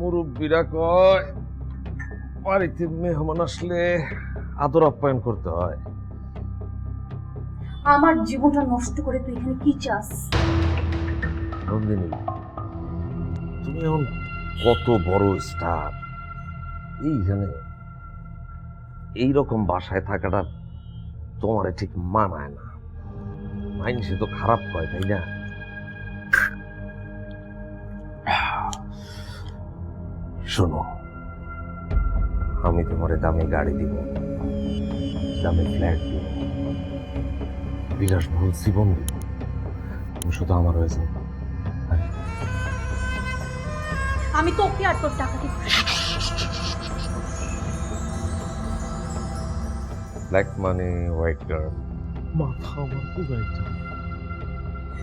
মুরব্বীরা কয় বাড়িতে মেহমান আসলে আদর আপ্যায়ন করতে হয়। আমার জীবনটা নষ্ট করে তুই এখানে কি চাস? নন্দিনী তুমি এখন কত বড় স্টার। এইখানে এইরকম বাসায় থাকাটা তোমার ঠিক মানায় না। মাইনসে তো খারাপ কয় তাই না? শোনো আমি তোমারে দামি গাড়ি দিব দামি ফ্ল্যাট দিব বিলাসবহুল জীবন দিব। তুমি শুধু আমার হয়ে যাও। আমি তোকে আর তোর টাকা দিব ব্ল্যাক মানি হোয়াইট গার্ল মাথা আমার পুরাইটা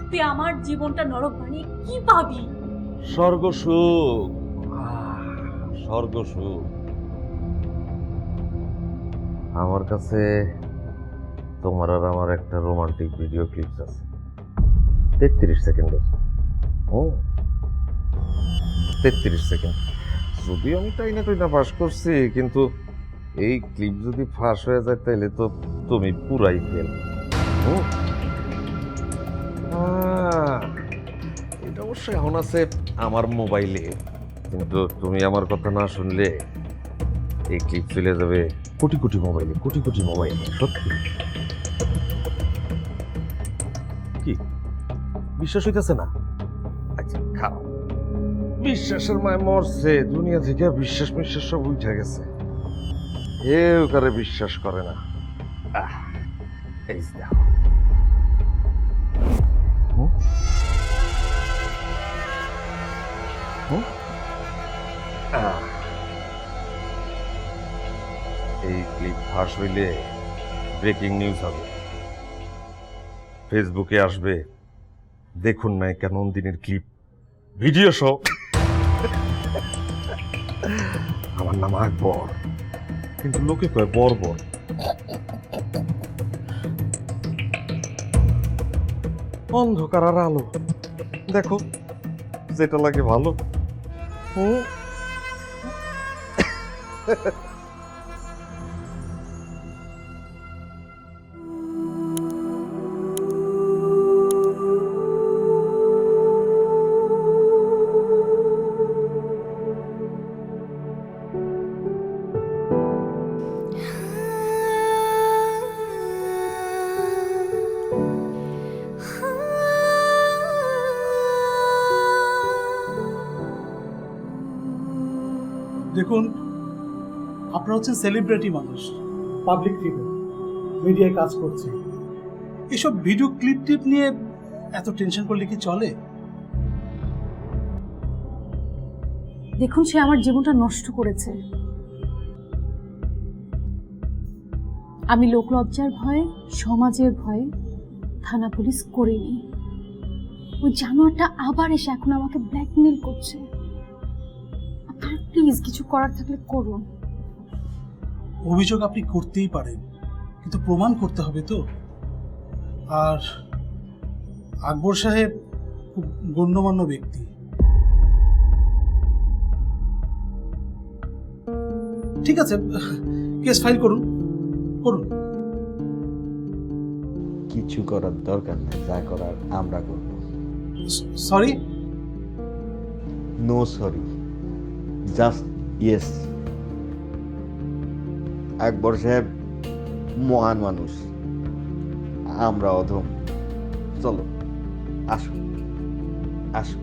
তুই আমার জীবনটা নরক বানিয়ে কি পাবি? স্বর্গ সুখ। স্বর্গ আমার কাছে তোমার আর আমার একটা রোমান্টিক ভিডিও ক্লিপস আছে। তেত্রিশ সেকেন্ডের ও। তেত্রিশ সেকেন্ড যদিও আমি তাই না তাই না পাস করছি, কিন্তু এই ক্লিপ যদি ফাঁস হয়ে যায় তাহলে তো তুমি পুরাই ফেল এটা অবশ্যই এখন আছে আমার মোবাইলে কিন্তু তুমি আমার কথা না শুনলে এই ক্লিপ চলে যাবে। কোটি কোটি মোবাইলে কোটি কোটি মোবাইলে সত্যি। কি? বিশ্বাস হইতেছে না? আচ্ছা খারাপ বিশ্বাসের মায় মরছে দুনিয়া থেকে বিশ্বাস বিশ্বাস সব উঠে গেছে। কেউ কারে বিশ্বাস করে না। আহ, এই দেখো। ক্লিপ ফাঁস হইলে ব্রেকিং নিউজ হবে। ফেসবুকে আসবে, দেখুন না কেন দিনের ক্লিপ। ভিডিও সহ। আমার নাম আকবর। কিন্তু লোকে কয় বর্বর। অন্ধকার আর আলো। দেখো, যেটা লাগে ভালো। হুম? দেখুন, আপনারা হচ্ছেন সেলিব্রিটি মানুষ পাবলিক ফিগার মিডিয়ায় কাজ করছে এসব ভিডিও ক্লিপ টিপ নিয়ে এত টেনশন করলে কি চলে? দেখুন, সে আমার জীবনটা নষ্ট করেছে। আমি লোকলজ্জার ভয়ে, সমাজের ভয়ে থানা পুলিশ করিনি। ওই জানোয়ারটা আবার এসে এখন আমাকে ব্ল্যাকমেল করছে। প্লিজ কিছু করার থাকলে করুন। অভিযোগ আপনি করতেই পারেন কিন্তু প্রমাণ করতে হবে তো। আর আকবর সাহেব খুব গণ্যমান্য ব্যক্তি। ঠিক আছে কেস ফাইল করুন করুন। কিছু করার দরকার নেই যা করার আমরা করব। Sorry? No sorry just yes Akbar সাহেব মহান মানুষ। আমরা অধম চলো আসো আসো।